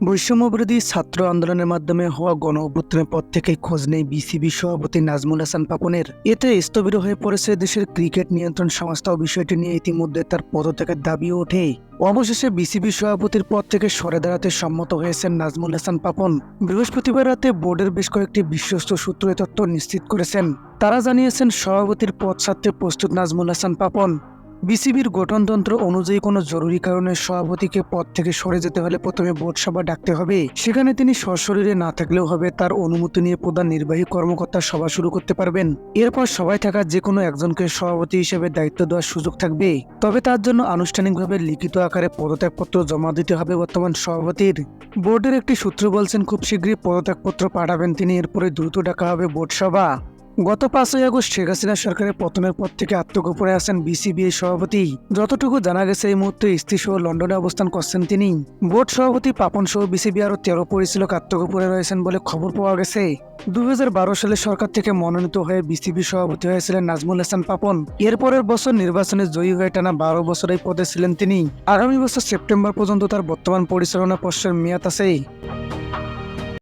বৈষম্যবিরোধী ছাত্র আন্দোলনের মাধ্যমে হওয়া গণ অভ্যুত্থানের পর থেকেই খোঁজ নেই বিসিবি সভাপতি নাজমুল হাসান পাপনের। এতে স্থবির হয়ে পড়েছে দেশের ক্রিকেট নিয়ন্ত্রণ সংস্থা ও বিষয়টি নিয়ে ইতিমধ্যে তার পদত্যাগের দাবিও ওঠে। অবশেষে বিসিবি সভাপতির পদ থেকে সরে দাঁড়াতে সম্মত হয়েছেন নাজমুল হাসান পাপন। বৃহস্পতিবার রাতে বোর্ডের বেশ কয়েকটি বিশ্বস্ত সূত্র তথ্য নিশ্চিত করেছেন। তারা জানিয়েছেন সভাপতির পদ ছাড়তে প্রস্তুত নাজমুল হাসান পাপন। বিসিবির গঠনতন্ত্র অনুযায়ী কোনো জরুরি কারণে সভাপতিকে পদ থেকে সরে যেতে হলে প্রথমে বোর্ড সভা ডাকতে হবে। সেখানে তিনি সশরীরে না থাকলেও হবে, তার অনুমতি নিয়ে প্রধান নির্বাহী কর্মকর্তা সভা শুরু করতে পারবেন। এরপর সভায় থাকা যে কোনো একজনকে সভাপতি হিসেবে দায়িত্ব দেওয়ার সুযোগ থাকবে। তবে তার জন্য আনুষ্ঠানিকভাবে লিখিত আকারে পদত্যাগপত্র জমা দিতে হবে বর্তমান সভাপতির। বোর্ডের একটি সূত্র বলছেন, খুব শীঘ্রই পদত্যাগপত্র পাঠাবেন তিনি, এরপরে দ্রুত ডাকা হবে বোর্ড সভা। গত পাঁচই আগস্ট শেখ হাসিনা সরকারের পতনের পর থেকে আত্মগোপনে আছেন বিসিবি সভাপতি। যতটুকু জানা গেছে, এই মুহূর্তে স্ত্রী সহ লন্ডনে অবস্থান করছেন তিনি। বোর্ড সভাপতি পাপন সহ বিসিবি আরও তেরো পরিচালক আত্মগোপনে রয়েছেন বলে খবর পাওয়া গেছে। দু সালে সরকার থেকে মনোনীত হয়ে বিসিবি সভাপতি হয়েছিলেন নাজমুল হাসান পাপন। এরপরের বছর নির্বাচনে জয়ী হয়ে টানা বারো বছর এই পদে ছিলেন তিনি। আগামী বছর সেপ্টেম্বর পর্যন্ত তার বর্তমান পরিচালনা পর্ষের মেয়াদ আছে।